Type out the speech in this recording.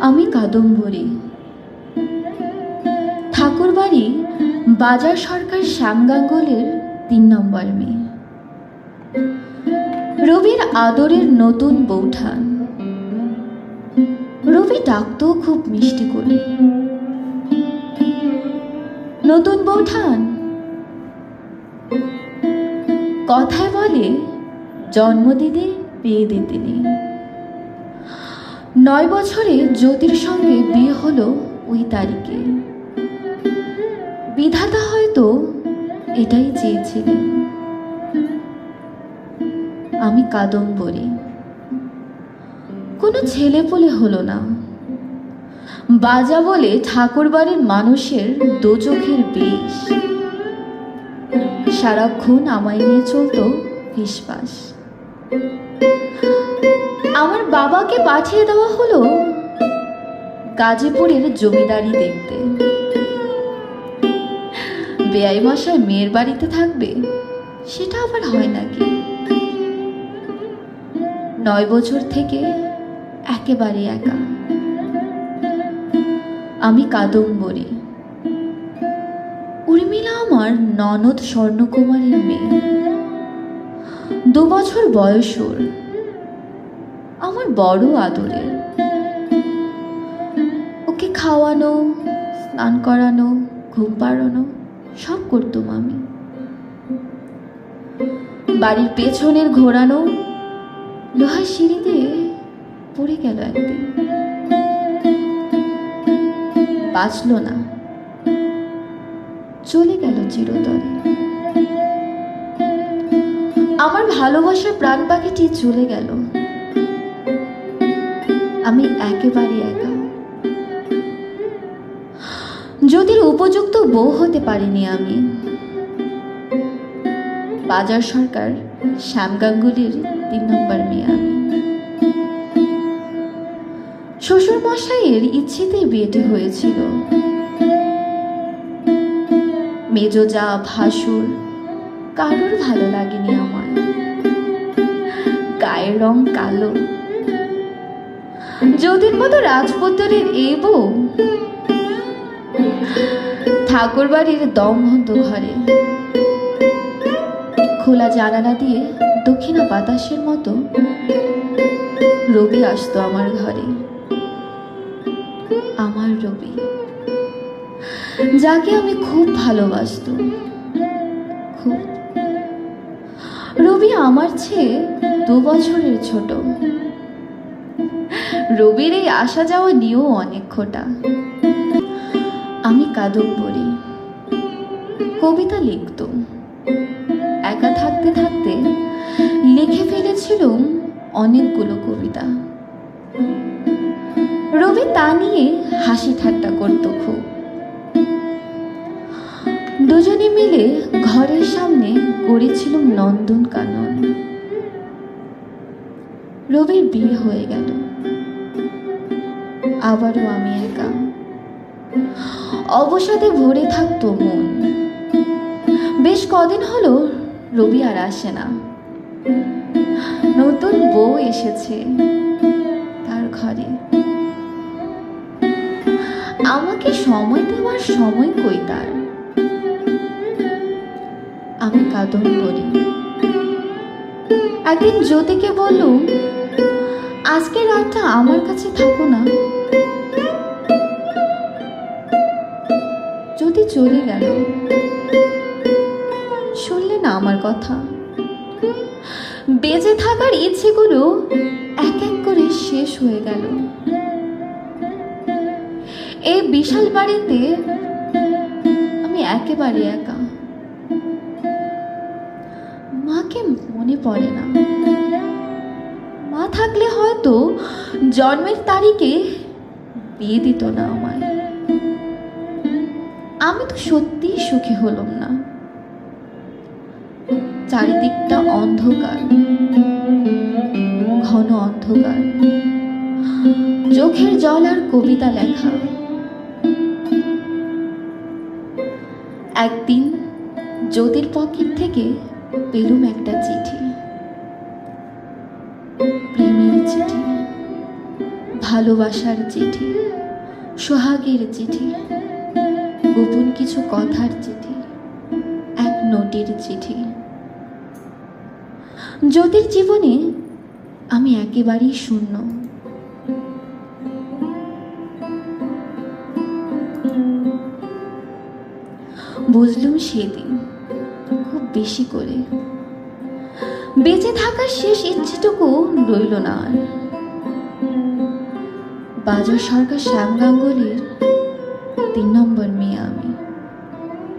আমি কাদম্বরী। ঠাকুরবাড়ি বাজার সরকার শ্যাম গাঙ্গুলের তিন নম্বর মেয়ে। রবির আদরের নতুন বৌঠান রবি ডাকতেও খুব মিষ্টি করে। নতুন বৌঠান কথায় বলে জন্ম দিতে বিয়ে দিতে নেই। নয় বছরে জ্যোতির সঙ্গে বিয়ে হলো ওই তারিখে। বিধাতা হয়তো এটাই চেয়েছিলেন। আমি কাদম্বরী। কোনো ছেলে বলে হলো না। বাজা বলে ঠাকুরবাড়ির মানুষের দোচোখের বেশ সারাক্ষণ আমায় নিয়ে চলতো ফিসফাস আমার বাবাকে পাঠিয়ে দেওয়া হলো গাজীপুরের জমিদারি দেখতে। বেআই মশাই মেয়ের বাড়িতে থাকবে, সেটা আবার হয় নাকি? নয় বছর থেকে একেবারে একা। আমি কাদম্বরী। উর্মিলা আমার ননদ স্বর্ণকুমারীর মেয়ে। দু বছর বয়স ওর। আমার বড় আদরের। ওকে খাওয়ানো, স্নান করানো, ঘুম পাড়ানো, সব করতুম আমি। বাড়ির পেছনের ঘোরানো, লোহার সিঁড়িতে পড়ে গেল একদিন। বাঁচল না। চলে গেল চিরতরে। আমার ভালোবাসার প্রাণ পাখিটি চলে গেল। আমি একেবারে একা। যদির উপযুক্ত বউ হতে পারিনি আমি। বাজার সরকার শ্যাম গাঙ্গুলির তিন নম্বর মেয়ে আমি। শ্বশুর মশাইয়ের ইচ্ছেতেই বিয়েটি হয়েছিল। মেজ যা ভাসুর, কারোর ভালো লাগেনি আমার। গায়ের রং কালো। যদির মতো রাজপুত্রের এই বউ ঠাকুর বাড়ির দমবন্ধ ঘরে। খোলা জানালা দিয়ে দক্ষিণা বাতাসের মতো রবি আসতো আমার ঘরে। আমার রবি, যাকে আমি খুব ভালোবাসতাম। খুব। রবি আমার চেয়ে দু বছরের ছোট। রবির এই আসা যাওয়া নিয়েও অনেক খোটা। আমি কাদম্বরী। কবিতা লিখতুম একা থাকতে থাকতে লিখে ফেলেছিলুম অনেকগুলো কবিতা। রবি তা নিয়ে হাসি ঠাট্টা করত খুব। দুজনে মিলে ঘরের সামনে গড়েছিলুম নন্দন কানন রবির বিয়ে হয়ে গেল। আবারও আমি একা। অবসাদে ভরে থাকতো মন। বেশ কদিন হলো রবি আর আসে না। নতুন বউ এসেছে তার ঘরে। আমাকে সময় দেওয়ার সময় কই তার? আমি কাদম্বরী একদিন জ্যোতিকে বললুম আজকে রাতটা আমার কাছে থাকো না। যদি চলে গেল, শুনলে না আমার কথা। বেঁচে থাকার ইচ্ছেগুলো এক এক করে শেষ হয়ে গেল। এই বিশাল বাড়িতে আমি একেবারে একা। মাকে মনে পড়ে না। থাকলে হয়তো জন্মের তারিখে বিয়ে দিত না আমায়। আমি তো সত্যিই সুখী হলাম না। চারিদিকটা অন্ধকার, ঘন অন্ধকার। চোখের জল আর কবিতা লেখা। একদিন জ্যোতির পকেট থেকে পেলুম একটা চিঠি। ভালোবাসার চিঠি, সোহাগের চিঠি, গোপন কিছু কথার চিঠি, এক নোটের চিঠি। জ্যোতির জীবনে আমি একেবারেই শূন্য। বুঝলুম সেদিন, খুব বেশি করে। বেঁচে থাকার শেষ ইচ্ছেটুকু রইল না আর। বাজার সরকার শ্যাম গাঙ্গুলির তিন নম্বর মেয়ে।